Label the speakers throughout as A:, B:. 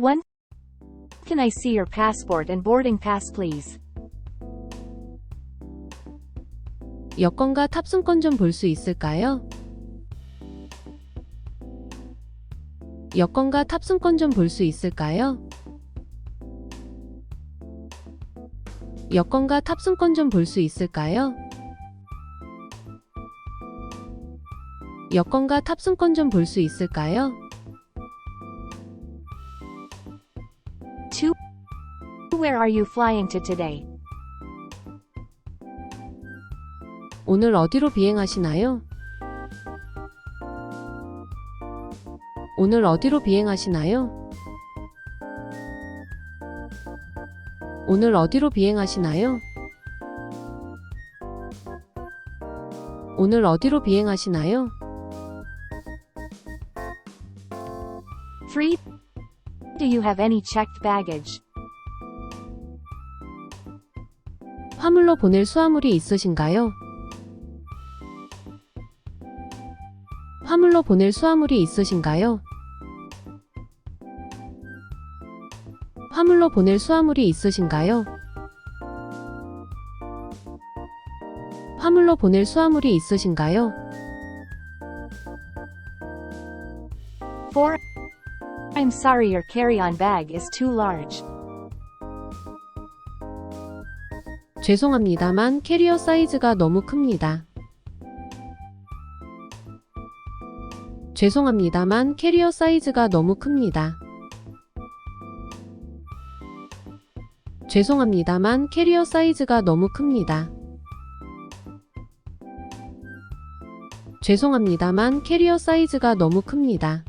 A: 1. Can I see your passport and boarding pass please?
B: 여권과 탑승권 좀 볼 수 있을까요? 여권과 탑승권 좀 볼 수 있을까요? 여권과 탑승권 좀 볼 수 있을까요? 여권과 탑승권 좀 볼 수 있을까요?
A: Where are you flying to today?
B: 오늘 어디로 비행하시나요? 오늘 어디로 비행하시나요? 오늘 어디로 비행하시나요? 오늘 어디로 비행하시나요?
A: 3. Do you have any checked baggage?
B: 화물로 보낼 수화물이 있으신가요? 화물로 보낼 수화물이 있으신가요? 화물로 보낼 수화물이 있으신가요? 화물로 보낼 수화물이 있으신가요?
A: 4. I'm sorry your carry-on bag is too large.
B: 죄송합니다만 캐리어 사이즈가 너무 큽니다. 죄송합니다만 캐리어 사이즈가 너무 큽니다. 죄송합니다만 캐리어 사이즈가 너무 큽니다. 죄송합니다만 캐리어 사이즈가 너무 큽니다.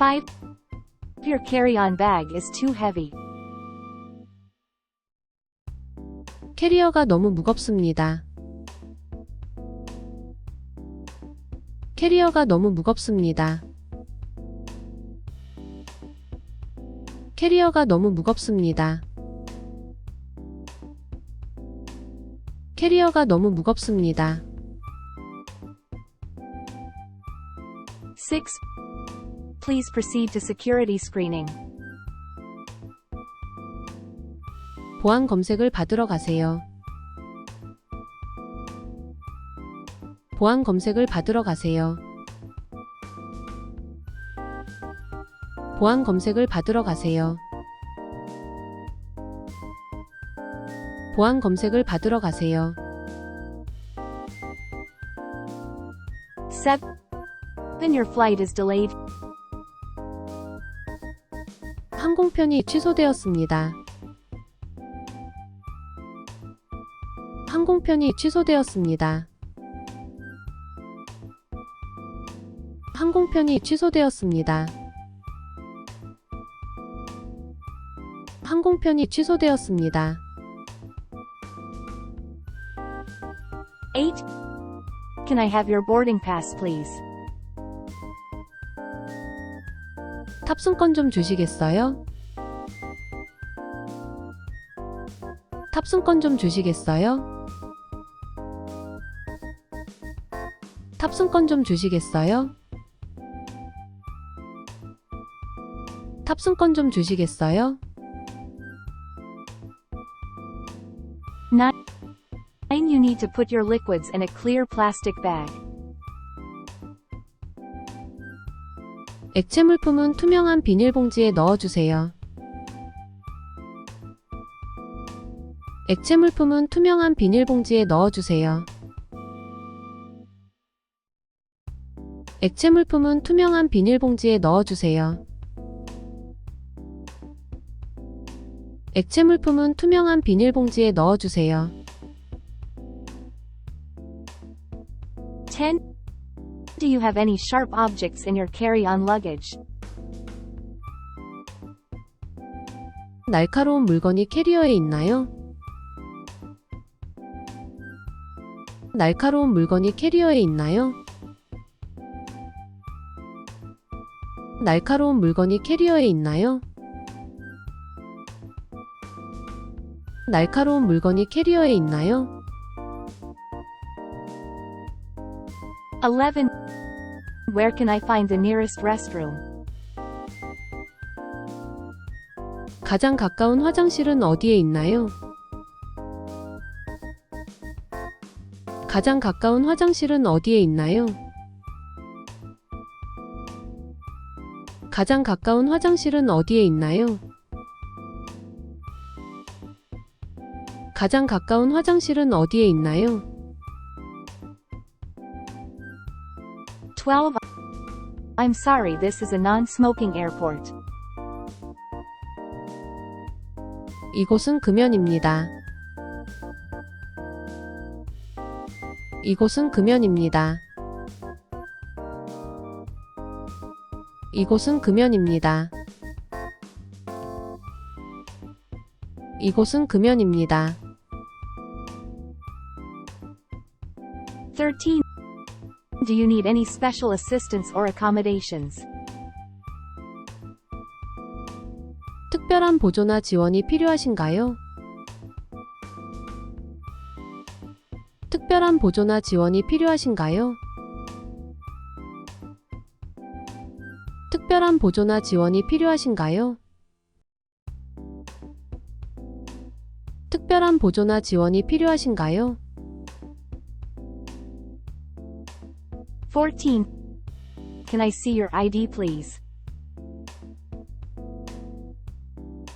A: 5. Your carry-on bag is too heavy.
B: 캐리어가 너무 무겁습니다. 캐리어가 너무 무겁습니다. 캐리어가 너무 무겁습니다. 캐리어가 너무 무겁습니다.
A: 6. Please proceed to security screening.
B: 보안 검색을 받으러 가세요. 보안 검색을 받으러 가세요. 보안 검색을 받으러 가세요. 보안 검색을 받으러 가세요.
A: 7. Then your flight is delayed.
B: 항공편이 취소되었습니다. 항공편이 취소되었습니다. 항공편이 취소되었습니다. 항공편이 취소되었습니다.
A: 8. Can I have your boarding pass please?
B: 탑승권 좀 주시겠어요? 탑승권 좀 주시겠어요? 탑승권 좀 주시겠어요? 탑승권 좀 주시겠어요?
A: 9. You need to put your liquids in a clear plastic bag.
B: 액체 물품은 투명한 비닐봉지에 넣어주세요. 액체 물품은 투명한 비닐봉지에 넣어주세요. 액체 물품은 투명한 비닐봉지에 넣어주세요. 액체 물품은 투명한 비닐봉지에 넣어주세요.
A: 10. Do you have any sharp objects in your carry-on luggage?
B: 날카로운 물건이 캐리어에 있나요? 날카로운 물건이 캐리어에 있나요? 날카로운 물건이 캐리어에 있나요? 날카로운 물건이 캐리어에 있나요?
A: 11. Where can I find the nearest restroom?
B: 가장 가까운 화장실은 어디에 있나요? 가장 가까운 화장실은 어디에 있나요? 가장 가까운 화장실은 어디에 있나요? 가장 가까운 화장실은 어디에 있나요?
A: 12. I'm sorry, this is a non smoking airport.
B: 이곳은 금연입니다. 이곳은 금연입니다. 이곳은 금연입니다. 이곳은 금연입니다.
A: 13. Do you need any special assistance or accommodations?
B: 특별한 보조나 지원이 필요하신가요? 특별한 보조나 지원이 필요하신가요? 특별한 보조나 지원이 필요하신가요? 특별한 보조나 지원이 필요하신가요?
A: 14. Can I see your ID, please?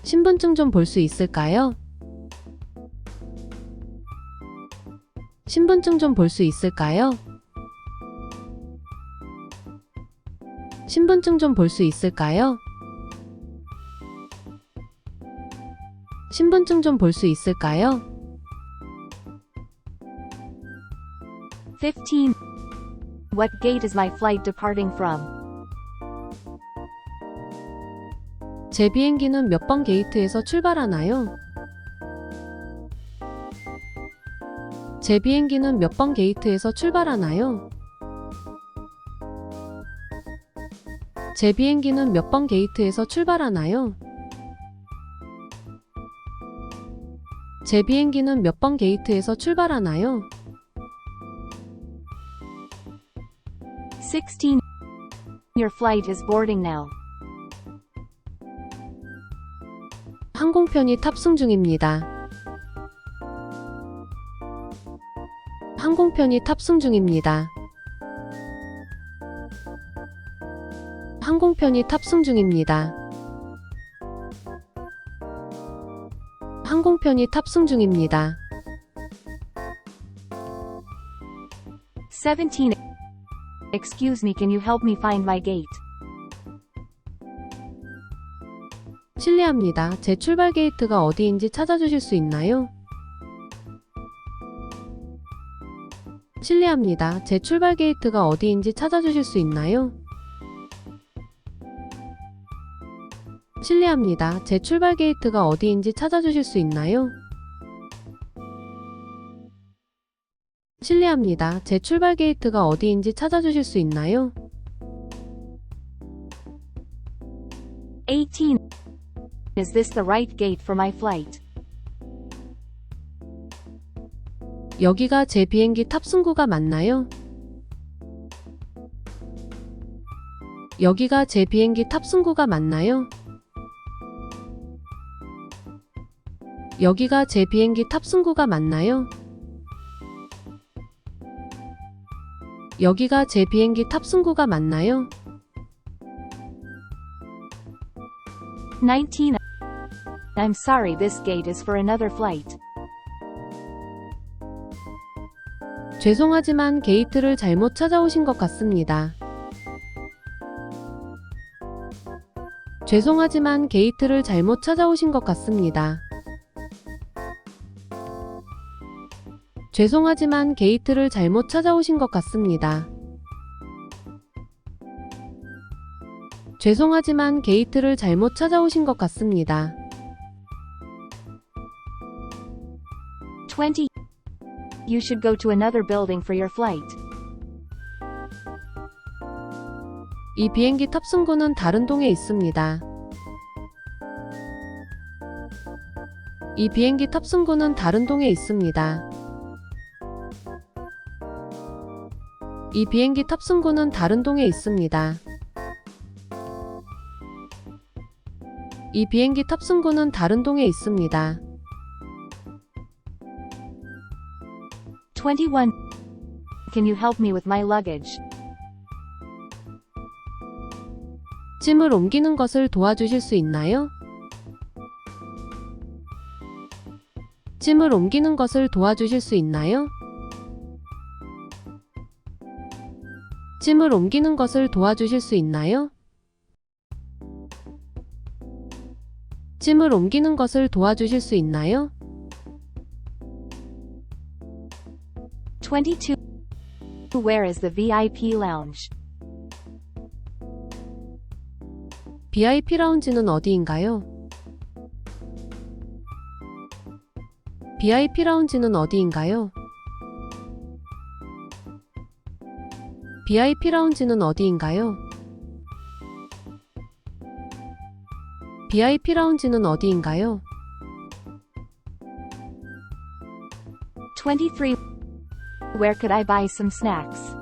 B: 신분증 좀 볼 수 있을까요? 신분증 좀 볼 수 있을까요? 신분증 좀 볼 수 있을까요? 신분증 좀 볼 수 있을까요?
A: 15. What gate is my flight departing from?
B: 제 비행기는 몇 번 게이트에서 출발하나요? 제 비행기는 몇 번 게이트에서 출발하나요? 제 비행기는 몇 번 게이트에서 출발하나요? 제 비행기는 몇 번 게이트에서 출발하나요?
A: 16. Your flight is boarding now.
B: 항공편이 탑승 중입니다. 항공편이 탑승 중입니다. 항공편이 탑승 중입니다. 항공편이 탑승 중입니다.
A: 17. Excuse me, can you help me find my gate?
B: 실례합니다. 제 출발 게이트가 어디인지 찾아주실 수 있나요? 실례합니다. 제 출발 게이트가 어디인지 찾아주실 수 있나요? 실례합니다. 제 출발 게이트가 어디인지 찾아주실 수 있나요? 실례합니다. 제 출발 게이트가 어디인지 찾아주실 수 있나요?
A: 18. Is this the right gate for my flight?
B: 여기가 제 비행기 탑승구가 맞나요? 여기가 제 비행기 탑승구가 맞나요? 여기가 제 비행기 탑승구가 맞나요? 여기가 제 비행기 탑승구가 맞나요?
A: 19. I'm sorry, this gate is for another flight.
B: 죄송하지만 게이트를 잘못 찾아오신 것 같습니다. 죄송하지만 게이트를 잘못 찾아오신 것 같습니다. 죄송하지만 게이트를 잘못 찾아오신 것 같습니다. 죄송하지만 게이트를 잘못 찾아오신 것 같습니다.
A: 20. You should go to another building for your flight.
B: 이 비행기 탑승구는 다른 동에 있습니다. 이 비행기 탑승구는 다른 동에 있습니다. 이 비행기 탑승구는 다른 동에 있습니다. 이 비행기 탑승구는 다른 동에 있습니다.
A: 21. Can you help me with my luggage?
B: 짐을 옮기는 것을 도와주실 수 있나요? 짐을 옮기는 것을 도와주실 수 있나요? 짐을 옮기는 것을 도와주실 수 있나요? 짐을 옮기는 것을 도와주실 수 있나요?
A: 22. Where is the VIP lounge?
B: VIP 라운지는 어디인가요? VIP 라운지는 어디인가요? VIP 라운지는 어디인가요? VIP 라운지는 어디인가요?
A: 23. Where could I buy some snacks?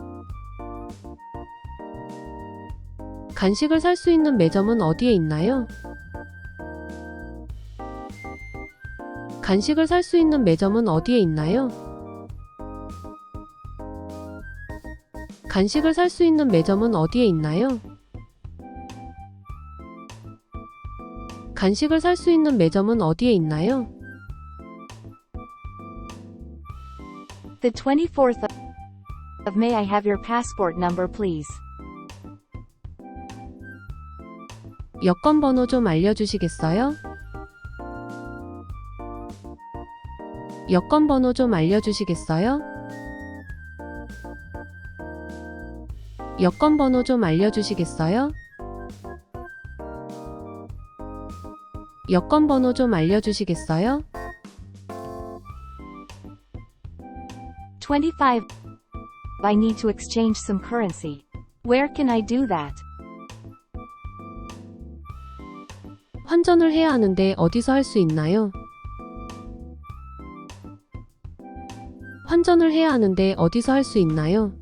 B: 간식을 살 수 있는 매점은 어디에 있나요? 간식을 살 수 있는 매점은 어디에 있나요? 간식을 살 수 있는 매점은 어디에 있나요? 간식을 살 수 있는 매점은 어디에 있나요?
A: The 24th of May I have your passport number please.
B: 여권 번호 좀 알려주시겠어요? 여권 번호 좀 알려주시겠어요? 여권 번호 좀 알려주시겠어요? 여권 번호 좀 알려주시겠어요?
A: 25. I need to exchange some currency. Where can I do that?
B: 환전을 해야 하는데 어디서 할 수 있나요? 환전을 해야 하는데 어디서 할 수 있나요?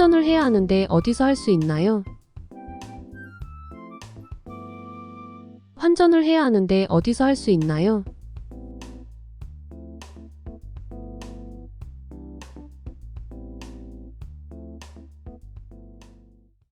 B: 환전을 해야 하는데 어디서 할 수 있나요? 환전을 해야 하는데 어디서 할 수 있나요?